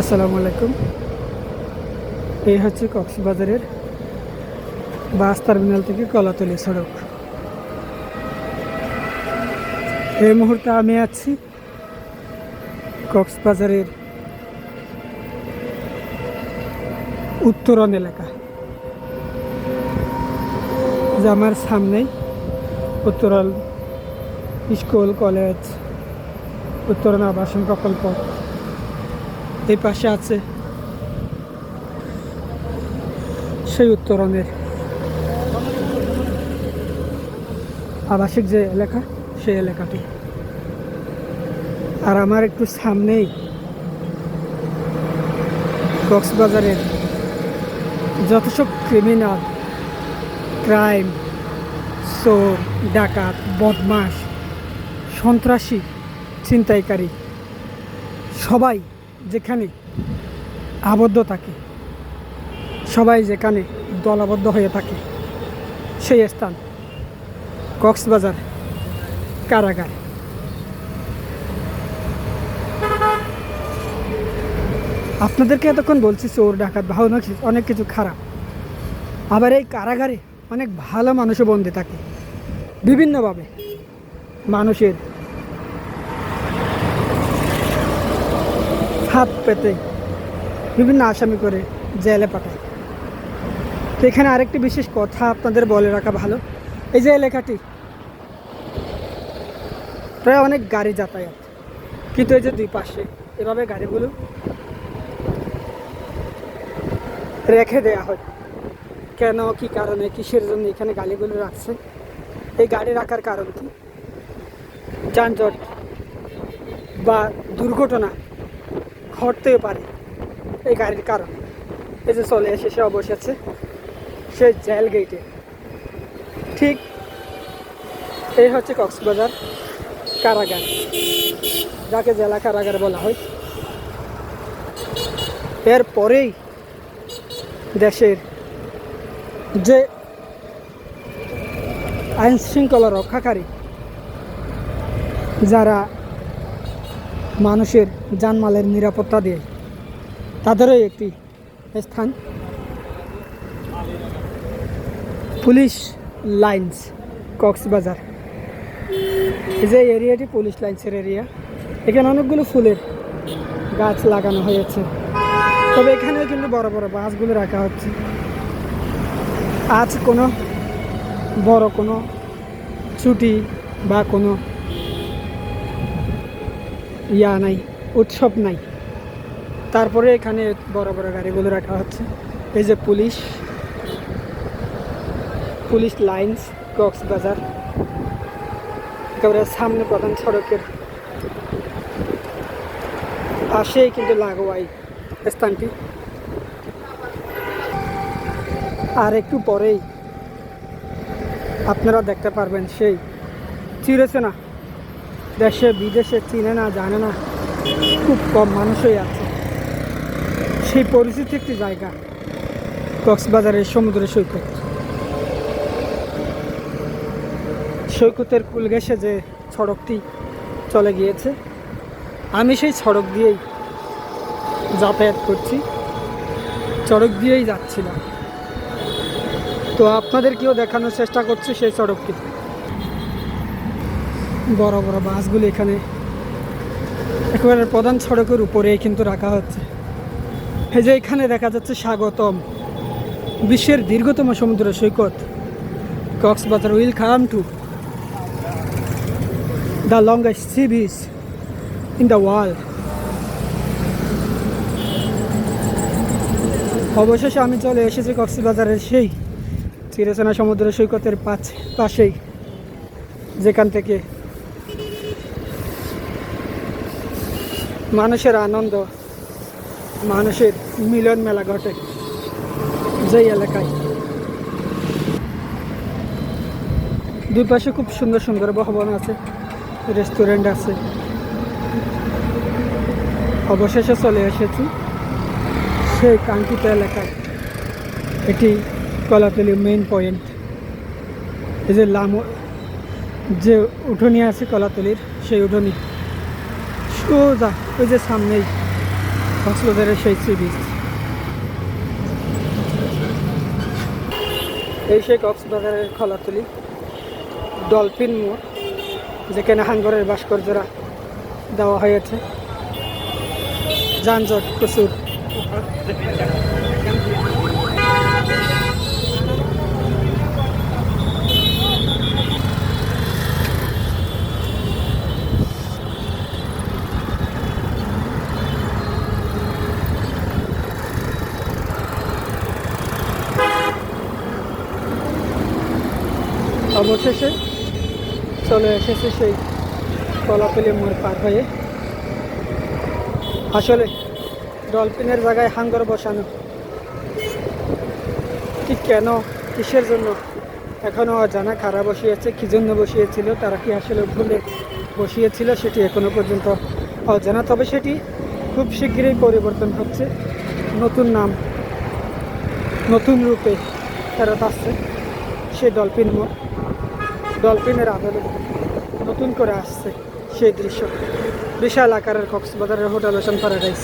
আসসালামু আলাইকুম। এই হচ্ছে কক্সবাজারের বাস টার্মিনাল থেকে কলাতলি সড়ক। এই মুহূর্তে আমি আছি কক্সবাজারের উত্তরণ এলাকা, যে আমার সামনেই উত্তরণ স্কুল, কলেজ, উত্তরণ আবাসন প্রকল্প। এই পাশে আছে সেই উত্তরণের আবাসিক যে এলাকা, সেই এলাকাটি। আর আমার একটু সামনেই কক্সবাজারের যত সব ক্রিমিনাল ক্রাইম চোর ডাকাত বদমাস সন্ত্রাসী, ছিনতাইকারী, সবাই যেখানে আবদ্ধ থাকে, সবাই যেখানে দলাবদ্ধ হয়ে থাকে, সেই স্থান কক্সবাজার কারাগার। আপনাদেরকে এতক্ষণ বলছি, চোর, ডাকাত কিছু- অনেক কিছু খারাপ। আবার এই কারাগারে অনেক ভালো মানুষও বন্দি থাকে। বিভিন্নভাবে মানুষের হাত পেতে বিভিন্ন আসামি করে জেলে পাঠায়। তো এখানে আরেকটি বিশেষ কথা আপনাদের বলে রাখা ভালো। এই যে এলাকাটি প্রায় অনেক গাড়ি যাতায়াত। কিন্তু এই যে দুই পাশে, এভাবে গাড়িগুলো রেখে দেয়া হয়। কেন, কি কারণে, কিসের জন্য এখানে গাড়িগুলো রাখছে? এই গাড়ি রাখার কারণ কি? যানজট বা দুর্ঘটনা ঘটতেও পারে এই গাড়ির কারণ। এই যে চলে এসে, সে বসেছে সে জেল গেটে ঠিক এই হচ্ছে কক্সবাজার কারাগার, যাকে জেলা কারাগার বলা হয়। এরপরেই দেশের যে আইন শৃঙ্খলা রক্ষাকারী, যারা মানুষের জানমালের নিরাপত্তা দেয়। তাদেরও একটি স্থান। Police lines, Cox's Bazar. এই যে এরিয়াটি পুলিশ লাইন্সের এরিয়া। এখানে অনেকগুলো ফুলের গাছ লাগানো হয়েছে। তবে এখানেও কিন্তু বড় বড় বাসগুলো রাখা হচ্ছে। আজ কোনো বড় কোনো ছুটি বা কোনো ইয়া নাই, উৎসব নাই। তারপরে এখানে বড় বড় গাড়িগুলো রাখা হচ্ছে। এই যে পুলিশ পুলিশ লাইন্স, কক্সবাজার। একেবারে সামনে প্রধান সড়কের পাশেই কিন্তু লাগোয়াই স্থানটি। আর একটু পরেই আপনারা দেখতে পারবেন সেই চিরচেনা দেশে, বিদেশে চিনে না, জানে না, খুব কম মানুষই আছে। সেই পরিচিত একটি জায়গা, কক্সবাজারের সমুদ্র সৈকত। সৈকতের কুল ঘেঁষে যে সড়কটি চলে গিয়েছে, আমি সেই সড়ক দিয়েই যাতায়াত করছি। সড়ক দিয়েই যাচ্ছিলাম। তো আপনাদেরকেও দেখানোর চেষ্টা করছি সেই সড়কটি। বড় বড় বাসগুলি এখানে একেবারে প্রধান সড়কের উপরেই কিন্তু রাখা হচ্ছে। এই যে এখানে দেখা যাচ্ছে স্বাগতম বিশ্বের দীর্ঘতম সমুদ্র সৈকত, Cox's Bazar will come to the longest sea beach in the world. অবশেষে আমি চলে এসেছি কক্সবাজারের সেই চিরচেনা সমুদ্র সৈকতের পাশে পাশেই যেখান থেকে মানুষের আনন্দ, মানুষের মিলন মেলা ঘটে যেই এলাকায়। দুই পাশে খুব সুন্দর সুন্দর ভবন আছে, রেস্টুরেন্ট আছে। অবশেষে চলে এসেছি সেই কাঙ্ক্ষিত এলাকায়। এটি কলাতলি মেইন পয়েন্ট এই যে লাম যে উঠোনি আছে কলাতলির, সেই উঠোনি সোজা ওই যে সামনেই। কক্সবাজারের সেই সি বিচ এই সেই কক্সবাজারের খোলাতুলি, ডলফিন মোড়, যেখানে হাঙ্গরের ভাস্কর্যরা দেওয়া হয়েছে। যানজট প্রচুর। অবশেষে চলে এসেছে সেই কলাপলি মোড় পার হয়ে। আসলে ডলফিনের জায়গায় হাঙ্গর বসানো। ঠিক কেন, কিসের জন্য? এখনও অজানা কারা বসিয়েছে, কী জন্য বসিয়েছিল, তারা কি আসলে ভুলে বসিয়েছিল সেটি এখনও পর্যন্ত অজানা। তবে সেটি খুব শীঘ্রই পরিবর্তন হচ্ছে। নতুন নাম, নতুন রূপে ফেরত আসছে সেই ডলফিন মোড়। ডলফিনের আদলে নতুন করে আসছে সেই দৃশ্য। বিশাল আকারের কক্সবাজারের হোটেল ওশান প্যারাডাইস